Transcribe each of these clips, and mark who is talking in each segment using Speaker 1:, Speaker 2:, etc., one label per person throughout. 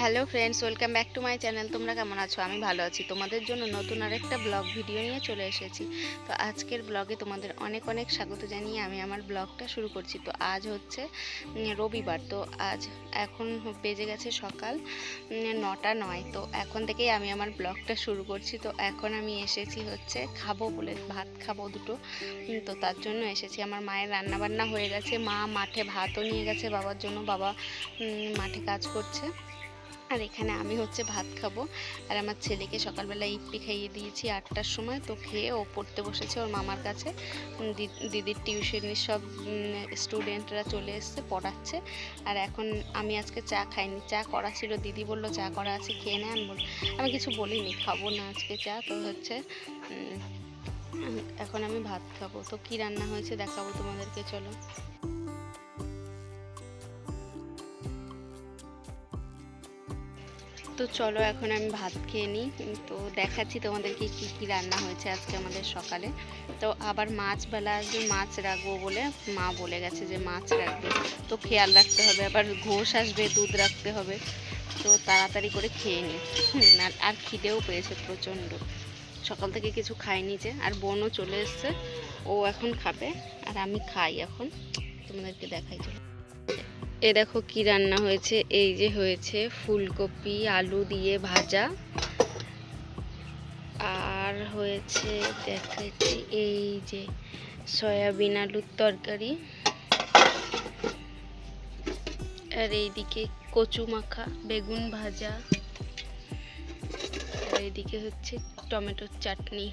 Speaker 1: Hello friends welcome back to my channel তোমরা কেমন আছো? আমি ভালো আছি। তোমাদের জন্য নতুন আরেকটা ব্লগ ভিডিও নিয়ে চলে এসেছি। তো আজকের ব্লগে তোমাদের অনেক অনেক স্বাগত জানিয়ে আমি আমার ব্লগটা শুরু করছি। তো আজ হচ্ছে রবিবার। তো আজ এখন বেজে গেছে সকাল নটা নয়। তো এখন থেকেই আমি আমার ব্লগটা শুরু করছি। তো এখন আমি এসেছি হচ্ছে, খাব বলে, ভাত খাব দুটো। তো তার জন্য এসেছি। আমার মায়ের রান্না বান্না হয়ে গেছে। মা মাঠে ভাতও নিয়ে গেছে বাবার জন্য। বাবা মাঠে কাজ করছে। আর এখানে আমি হচ্ছে ভাত খাব। আর আমার ছেলেকে সকালবেলা ইপি খাইয়ে দিয়েছি আটটার সময়, তো খেয়ে ও পড়তে বসেছে ওর মামার কাছে। দিদির টিউশনির সব স্টুডেন্টরা চলে এসছে, পড়াচ্ছে। আর এখন আমি আজকে চা খাইনি, চা করা ছিল। দিদি বলল, চা করা আছে, খেয়ে নে। আমি বল- আমি কিছু বলিনি, খাব না আজকে চা। তো হচ্ছে এখন আমি ভাত খাব। তো কি রান্না হয়েছে দেখাবো তোমাদেরকে, চলো। তো চলো, এখন আমি ভাত খেয়ে নিই। তো দেখাচ্ছি তোমাদেরকে কি কি রান্না হয়েছে আজকে আমাদের সকালে। তো আবার মাছ বেলা আসবে মাছ রাখব বলে মা বলে গেছে যে মাছ রাখবে। তো খেয়াল রাখতে হবে, আবার ঘোষ আসবে, দুধ রাখতে হবে। তো তাড়াতাড়ি করে খেয়ে নিই। আর খিদেও পেয়েছে প্রচণ্ড। সকাল থেকে কিছু খাইনি যে, আর বোনও চলে এসছে, ও এখন খাবে, আর আমি খাই এখন। তোমাদেরকে দেখাই চলো। এ দেখো কি রান্না হয়েছে, এই যে হয়েছে ফুলকপি, আলু দিয়ে ভাজা। আর হয়েছে দেখাচ্ছি এই যে সয়াবিন আলুর তরকারি। আর এইদিকে কচু মাখা, বেগুন ভাজা। আর এইদিকে হচ্ছে টমেটোর চাটনি।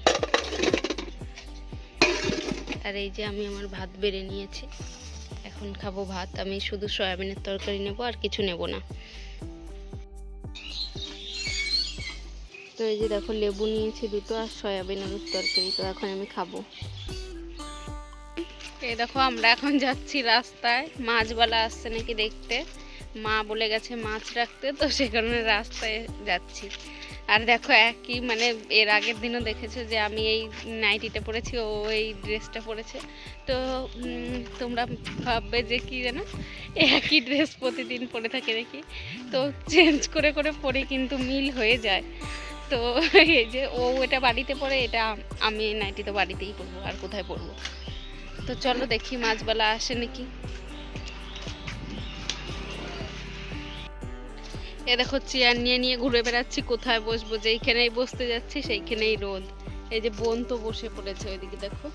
Speaker 1: আর এই যে আমি আমার ভাত বেড়ে নিয়েছি। এখন খাব ভাত, আমি শুধু সয়াবিনের তরকারি নেব আর কিছু নেব না। তো এই যে দেখো লেবু নিয়েছি দুটো আর সয়াবিন আলুর তরকারি, তো এখন আমি খাব। এই দেখো আমরা এখন যাচ্ছি রাস্তায় মাছবালা আসছে নাকি দেখতে। মা বলে গেছে মাছ রাখতে, তো সে কারণে রাস্তায় যাচ্ছি। আর দেখো একই মানে এর আগের দিনও দেখেছ যে আমি এই নাইটিটা পরেছি, ও এই ড্রেসটা পরেছে। তো তোমরা ভাববে যে কি জানো? একই ড্রেস প্রতিদিন পরে থাকে নাকি? তো চেঞ্জ করে করে পরে কিন্তু মিল হয়ে যায়। তো এই যে ও এটা বাড়িতে পরে, এটা আমি নাইটি তো বাড়িতেই পরবো, আর কোথায় পরবো? তো চলো দেখি মাছবেলা আসে নাকি। এ দেখো চেয়ার নিয়ে নিয়ে ঘুরে বেড়াচ্ছি কোথায় বসবো? যেইখানেই বসতে যাচ্ছি সেইখানেই রোদ। এই যে বোন তো বসে পড়েছে ওইদিকে দেখো।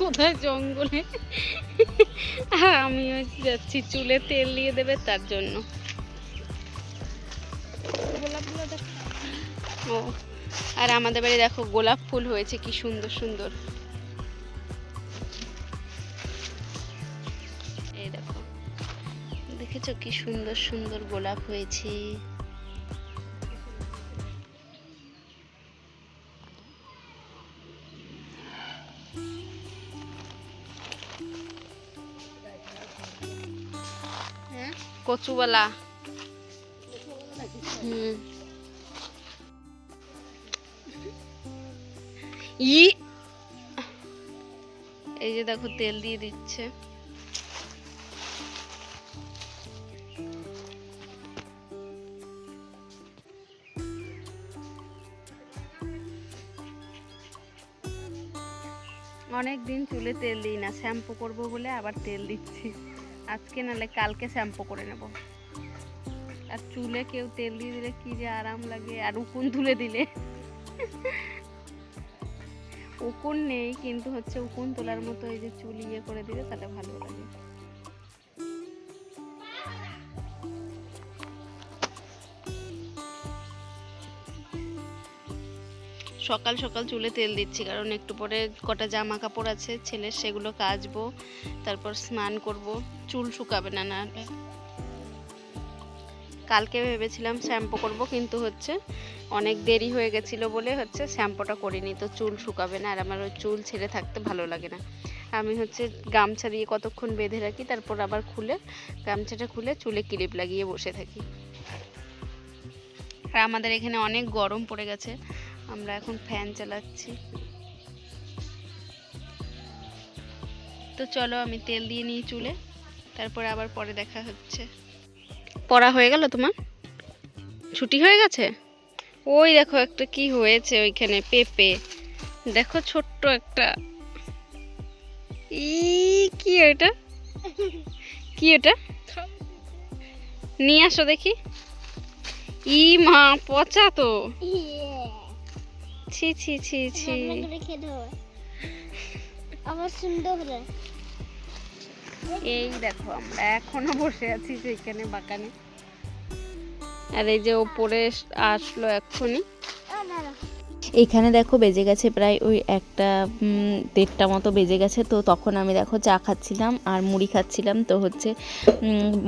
Speaker 1: কোথায় জঙ্গলে? আর আমি যাচ্ছি চুলে তেল দিয়ে দেবে তার জন্য। ও আর আমাদের বাড়ি দেখো গোলাপ ফুল হয়েছে কি সুন্দর সুন্দর। দেখেছ কি সুন্দর সুন্দর গোলাপ হয়েছে? হ্যাঁ? কচুবালা হুম। ই এই যে দেখো তেল দিয়ে দিচ্ছে। অনেক দিন চুলে তেল দিই না, শ্যাম্পু করব বলে আবার তেল দিচ্ছি। আজকে নালে কালকে শ্যাম্পু করে নেব। আর চুলে কেউ তেল দিয়ে দিলে কী যে আরাম লাগে, আর উকুন তুলে দিলে। উকুন নেই, কিন্তু হচ্ছে উকুন তোলার মতো এই যে চুল ইয়ে করে দিলে তাহলে ভালো লাগে। সকাল সকাল চুলে তেল দিচ্ছি, কারণ একটু পরে কটা জামা কাপড় আছে, ছেলের সেগুলো কাচবো তারপর স্নান করব। চুল শুকাবে না না কালকে ভেবেছিলাম শ্যাম্পু করব, কিন্তু হচ্ছে অনেক দেরি হয়ে গেছিল বলে হচ্ছে শ্যাম্পুটা করিনি, তো চুল শুকাবে না, আর আমার ওই চুল ছেড়ে থাকতে ভালো লাগে না। আমি হচ্ছে গামছা দিয়ে কতক্ষণ বেঁধে রাখি, তারপর আবার খুলে গামছাটা খুলে চুলে ক্লিপ লাগিয়ে বসে থাকি। আর আমাদের এখানে অনেক গরম পড়ে গেছে আমরা এখন ফ্যান চালাচ্ছি। তো চলো আমি তেল দিয়ে নিই চুলে, তারপরে আবার পরে দেখা হচ্ছে। পড়া হয়ে গেল তোমার? ছুটি হয়ে গেছে? ওই দেখো একটা কি হয়েছে ওইখানে, পেঁপে। দেখো ছোট্ট একটা। ই কি এটা? কি এটা? নিয়ে আসো দেখি। ই মা পচা তো। ছি ছি ছি ছি।
Speaker 2: আমার সুন্দর
Speaker 1: এই দেখো আমরা এখনও বসে আছি সেইখানে বাগানে। আর এই যে ওপরে আসলো এক্ষুনি। এখানে দেখো বেজে গেছে প্রায় ওই একটা দেড়টা মতো বেজে গেছে। তো তখন আমি দেখো চা খাচ্ছিলাম আর মুড়ি খাচ্ছিলাম। তো হচ্ছে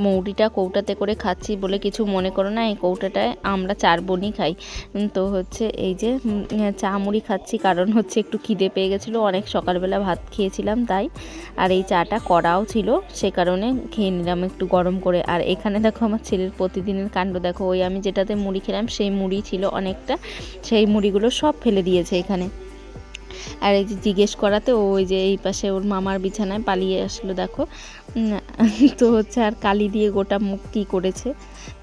Speaker 1: মৌরিটা কৌটাতে করে খাচ্ছি বলে কিছু মনে করো না, এই কৌটাটায় আমরা চার বনি খাই। তো হচ্ছে এই যে চা মুড়ি খাচ্ছি কারণ হচ্ছে একটু খিদে পেয়ে গেছিল। অনেক সকালবেলা ভাত খেয়েছিলাম তাই। আর এই চাটা করাও ছিল, সে কারণে খেয়ে নিলাম একটু গরম করে। আর এখানে দেখো আমার ছেলের প্রতিদিনের কাণ্ড। দেখো ওই আমি যেটাতে মুড়ি খেলাম, সেই মুড়ি ছিল অনেকটা। সেই মুড়িগুলো সব ফেলে দিয়েছে এখানে। আর এই যে জিজ্ঞেস করাতে ওই যে এই পাশে ওর মামার বিছানায় পালিয়ে আসলো, দেখো। তো হচ্ছে আর কালি দিয়ে গোটা মুখ কী করেছে।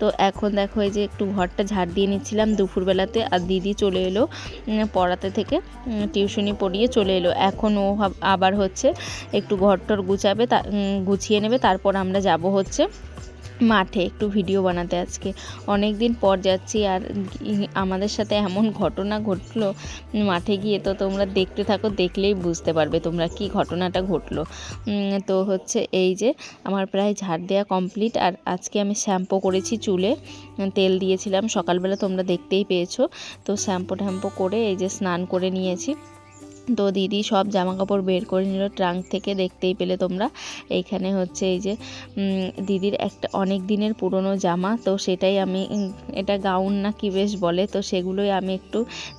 Speaker 1: তো এখন দেখো এই যে একটু ঘরটা ঝাড় দিয়ে নিচ্ছিলাম দুপুরবেলাতে আর দিদি চলে এলো পড়াতে থেকে টিউশনি পড়িয়ে চলে এলো। এখন ও আবার হচ্ছে একটু ঘরটর গুছাবে, তা গুছিয়ে নেবে, তারপর আমরা যাব হচ্ছে মাঠে একটু ভিডিও বানাতে আজকে। অনেক দিন পর যাচ্ছি আর আমাদের সাথে এমন ঘটনা ঘটলো মাঠে গিয়ে তো তোমরা দেখতে থাকো, দেখলেই বুঝতে পারবে তোমরা কি ঘটনাটা ঘটলো। তো হচ্ছে এই যে আমার প্রায় ঝাড় দেওয়া কমপ্লিট আর আজকে আমি শ্যাম্পু করেছি চুলে। তেল দিয়েছিলাম, সকালবেলা তোমরা দেখতেই পেয়েছ। তো শ্যাম্পু ট্যাম্পু করে এই যে স্নান করে নিয়েছি। তো দিদি সব জামা কাপড় বের করে নিল ট্রাঙ্ক থেকে, দেখতেই পেলে তোমরা। এইখানে হচ্ছে এই যে দিদির একটা অনেক দিনের পুরনো জামা, তো সেটাই আমি এটা গাউন না কি বেশ বলে, তো সেগুলোই আমি একটু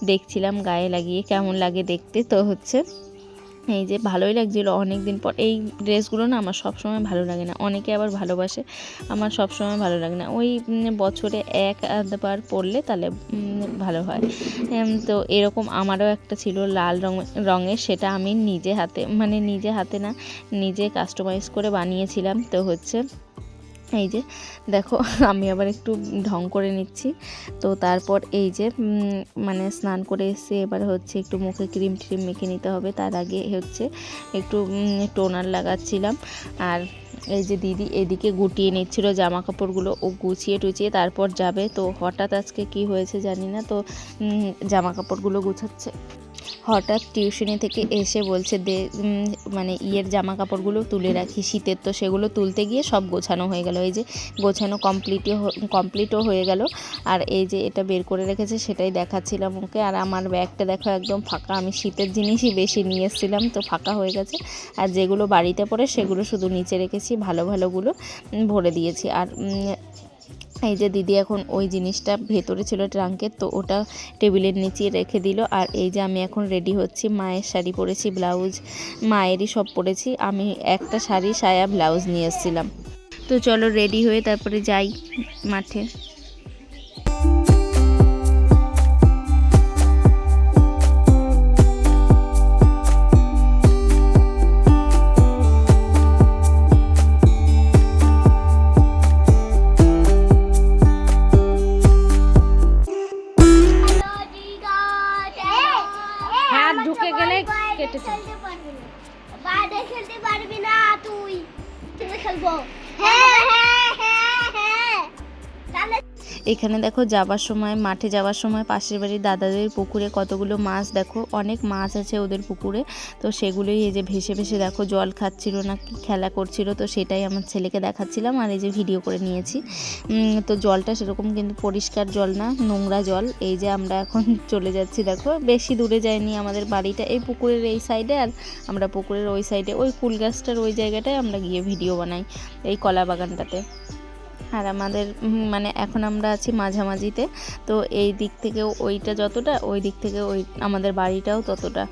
Speaker 1: দেখছিলাম গায়ে লাগিয়ে, কেমন লাগে দেখতে, তো হচ্ছে এই যে ভালোই লাগছিল। অনেক দিন পর এই ড্রেসগুলো না আমার সবসময় ভালো লাগে না। অনেকে আবার ভালোবাসে, আমার সবসময় ভালো লাগে না। ওই বছরে এক আধবার পরলে তাহলে ভালো হয়। তো এরকম আমারও একটা ছিল লাল রঙ রঙের, সেটা আমি নিজে হাতে মানে নিজে হাতে না, নিজে কাস্টমাইজ করে বানিয়েছিলাম। তো হচ্ছে এই যে, দেখো, আমি আবার একটু ঢং করে নিচ্ছি। তো তারপর এই যে মানে স্নান করে এসে এবার হচ্ছে একটু মুখে ক্রিম ট্রিম মেখে নিতে হবে। তার আগে হচ্ছে একটু টোনার লাগাচ্ছিলাম। আর এই যে দিদি এদিকে গুটিয়ে নিচ্ছিল জামা কাপড়গুলো ও গুছিয়ে টুচিয়ে তারপর যাবে। তো হঠাৎ আজকে কি হয়েছে জানি না। তো জামা কাপড়গুলো গুছাচ্ছে। হঠাৎ টিউশনি থেকে এসে বলছে, দে মানে ইয়ের জামা কাপড়গুলো তুলে রাখি, শীতের তো সেগুলো তুলতে গিয়ে সব গোছানো হয়ে গেল। এই যে গোছানো কমপ্লিটই কমপ্লিটও হয়ে গেল। আর এই যে এটা বের করে রেখেছে, সেটাই দেখাচ্ছিলাম ওকে। আর আমার ব্যাগটা দেখো একদম ফাঁকা, আমি শীতের জিনিসই বেশি নিয়ে এসেছিলাম, তো ফাঁকা হয়ে গেছে। আর যেগুলো বাড়িতে পড়ে, সেগুলো শুধু নিচে রেখেছি, ভালো ভালোগুলো ভরে দিয়েছি। আর এই যে দিদি এখন ওই জিনিসটা ভেতরে ছিল ট্রাঙ্কের তো ওটা টেবিলের নিচে রেখে দিল। আর এই যে আমি এখন রেডি হচ্ছি, মায়ের শাড়ি পরেছি, ব্লাউজ, মায়েরই সব পরেছি। আমি একটা শাড়ি, সায়া ব্লাউজ নিয়ে এসেছিলাম। তো চলো রেডি হয়ে তারপরে যাই মাঠে। ঢুকে গেলে কেটে যায়।
Speaker 2: বাইরে খেলতে পারবি না তুই। তুমি খেলব। হ্যাঁ হ্যাঁ হ্যাঁ হ্যাঁ তাহলে
Speaker 1: এখানে দেখো যাওয়ার সময়, মাঠে যাওয়ার সময় পাশের বাড়ির দাদাদের পুকুরে কতগুলো মাছ দেখো, অনেক মাছ আছে ওদের পুকুরে। তো সেগুলোই এই যে ভেসে ভেসে দেখো জল খাচ্ছিল না খেলা করছিল, তো সেটাই আমার ছেলেকে দেখাচ্ছিলাম আর এই যে ভিডিও করে নিয়েছি। তো জলটা সেরকম কিন্তু পরিষ্কার জল না, নোংরা জল। এই যে আমরা এখন চলে যাচ্ছি দেখো, বেশি দূরে যায়নি আমাদের বাড়িটা, এই পুকুরের এই সাইডে আর আমরা পুকুরের ওই সাইডে, ওই কুল গাছটার ওই জায়গাটায় আমরা গিয়ে ভিডিও বানাই এই কলা বাগানটাতে। আর আমাদের মানে এখন আমরা আছি মাঝামাঝিতে। তো এই দিক থেকেও ওইটা যতটা, ওই দিক থেকে ওই আমাদের বাড়িটাও ততটা।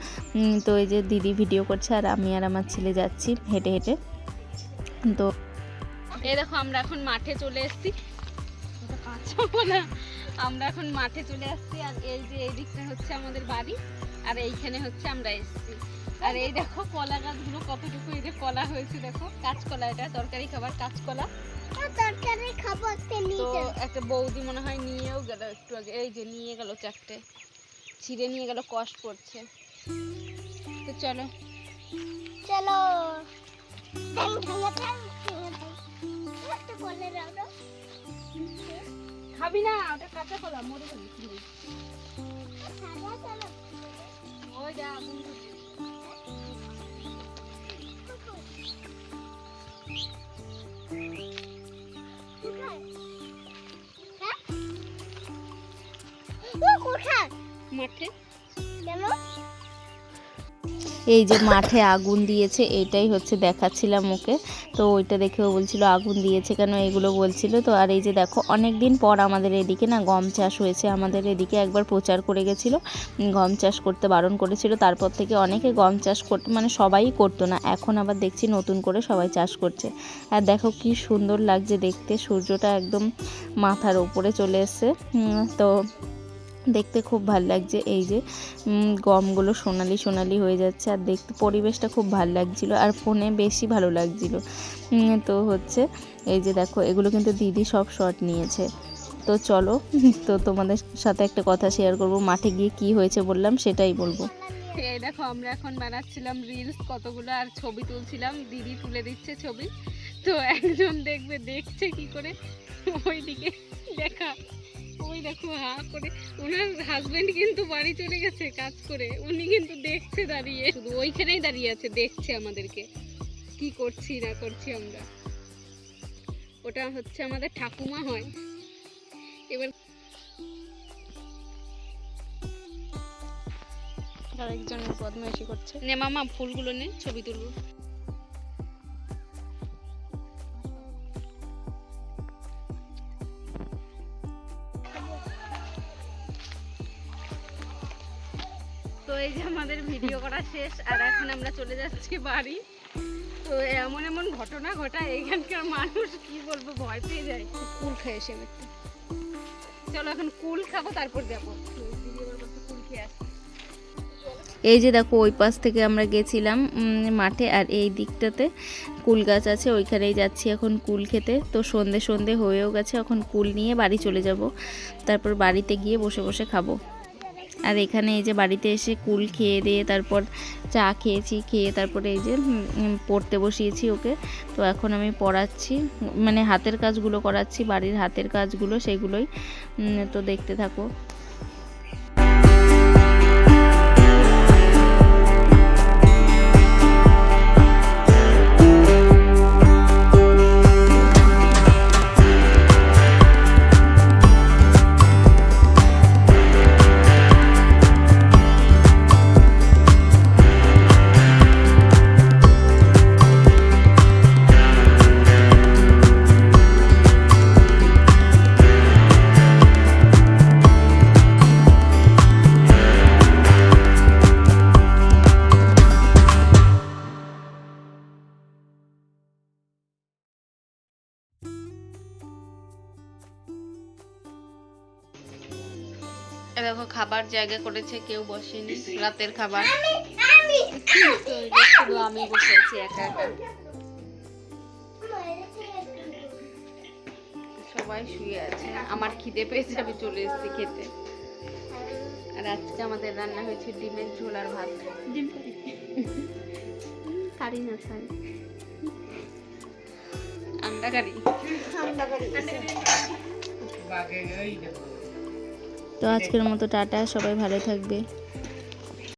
Speaker 1: তো এই যে দিদি ভিডিও করছে আর আমি আর আমার ছেলে যাচ্ছি হেঁটে হেঁটে। তো এই দেখো, আমরা এখন মাঠে চলে এসেছি। আমরা এখন মাঠে চলে আসছি আর এই যে এই দিকটা হচ্ছে আমাদের বাড়ি আর এইখানে হচ্ছে আমরা এসেছি। আর এই দেখো কলা গাছগুলো কতটুকু এই যে কলা হয়েছে দেখো। কাঁচকলা এটা, তরকারি খাবার কাঁচকলা।
Speaker 2: তরকারি খাব একটা
Speaker 1: তো
Speaker 2: নিতে
Speaker 1: একটা বৌদি মনে হয় নিয়েও গেল একটু আগে। এই যে নিয়ে গেল চারটে। ছিঁড়ে নিয়ে গেল কষ্ট পড়ছে তো চলো।
Speaker 2: চলো। তো।
Speaker 1: খাবি না ওটা কাঁচা কলা মরে
Speaker 2: চলো
Speaker 1: ওই যা আগুন ধরছে।
Speaker 2: কোথায় হ্যাঁ?
Speaker 1: মাঠে?
Speaker 2: কেন?
Speaker 3: এই যে মাঠে আগুন দিয়েছে, এটাই হচ্ছে দেখাচ্ছিলাম ওকে। তো ওইটা দেখেও বলছিল, আগুন দিয়েছে কেন? এগুলো বলছিল। তো আর এই যে দেখো অনেক দিন পর আমাদের এদিকে না গম চাষ হয়েছে। আমাদের এদিকে একবার প্রচার করে গেছিল, গম চাষ করতে বারণ করেছিল। তারপর থেকে অনেকে গম চাষ করতে মানে সবাই করতো না। এখন আবার দেখছি নতুন করে সবাই চাষ করছে। আর দেখো কি সুন্দর লাগছে দেখতে, সূর্যটা একদম মাথার উপরে চলে এসছে। তো দেখতে খুব ভালো লাগছে। এই যে গমগুলো সোনালি সোনালি হয়ে যাচ্ছে আর দেখতে পরিবেশটা খুব ভালো লাগছিল আর ফোনে বেশি ভালো লাগছিল। তো হচ্ছে, এই যে দেখো, এগুলো কিন্তু দিদি সব শট নিয়েছে। তো চলো, তো তোমাদের সাথে একটা কথা শেয়ার করব, মাঠে গিয়ে কি হয়েছে বললাম সেটাই বলব।
Speaker 1: এই দেখো, আমরা এখন বানাচ্ছিলাম রিলস কতগুলো আর ছবি তুলছিলাম। দিদি তুলে দিচ্ছে ছবি। তো একজন দেখবে, দেখছে কি করে? ওইদিকে দেখা। ওই দেখো হা করে ওনার হাজবেন্ড কিন্তু বাড়ি চলে গেছে কাজ করে। উনি কিন্তু দেখছে দাঁড়িয়ে। শুধু ওইখানেই দাঁড়িয়ে আছে দেখছে আমাদেরকে। কি করছি না করছি আমরা। ওটা হচ্ছে আমাদের ঠাকুমা হয়। এবার
Speaker 3: আরেকজন বদমাইশি করছে।
Speaker 1: নে মামা ফুলগুলো নে ছবি তুলবো। এই যে আমাদের ভিডিও করা শেষ আর এখন আমরা চলে যাচ্ছি বাড়ি। তো এমন এমন ঘটনা ঘটায় এখানকার মানুষ কি বলব ভয় পেয়ে যায়। কুল খেয়ে এসে চলো এখন কুল খাব তারপর যাব। কুল খেয়ে আসি।
Speaker 3: এই যে দেখো ওই পাশ থেকে আমরা গেছিলাম মাঠে আর এই দিকটাতে কুল গাছ আছে ওইখানেই যাচ্ছি এখন কুল খেতে। তো সন্ধে সন্ধে হয়েও গেছে এখন কুল নিয়ে বাড়ি চলে যাব। তারপর বাড়িতে গিয়ে বসে বসে খাব। আর এখানে এই যে বাড়িতে এসে কুল খেয়ে দিয়ে তারপর চা খেয়েছি, খেয়ে তারপরে এই যে পড়তে বসিয়েছি ওকে। তো এখন আমি পড়াচ্ছি মানে হাতের কাজগুলো করাচ্ছি, বাড়ির হাতের কাজগুলো সেগুলোই তো দেখতে থাকো।
Speaker 1: জায়গা করেছে কেউ বসেনি রাতের খাবার।
Speaker 2: আমি
Speaker 1: শুধু বসে আছি একা একা। সবাই শুয়ে আছে আমার খিদে পেয়েছে আমি চলে এসেছি খেতে। আর আজকে আমাদের রান্না হয়েছে ডিমের ঝোল আর ভাত। ডিম কারি। না ছাই আন্ডা কারি।
Speaker 3: তো আজকের মতো টাটা সবাই ভালো থাকবে।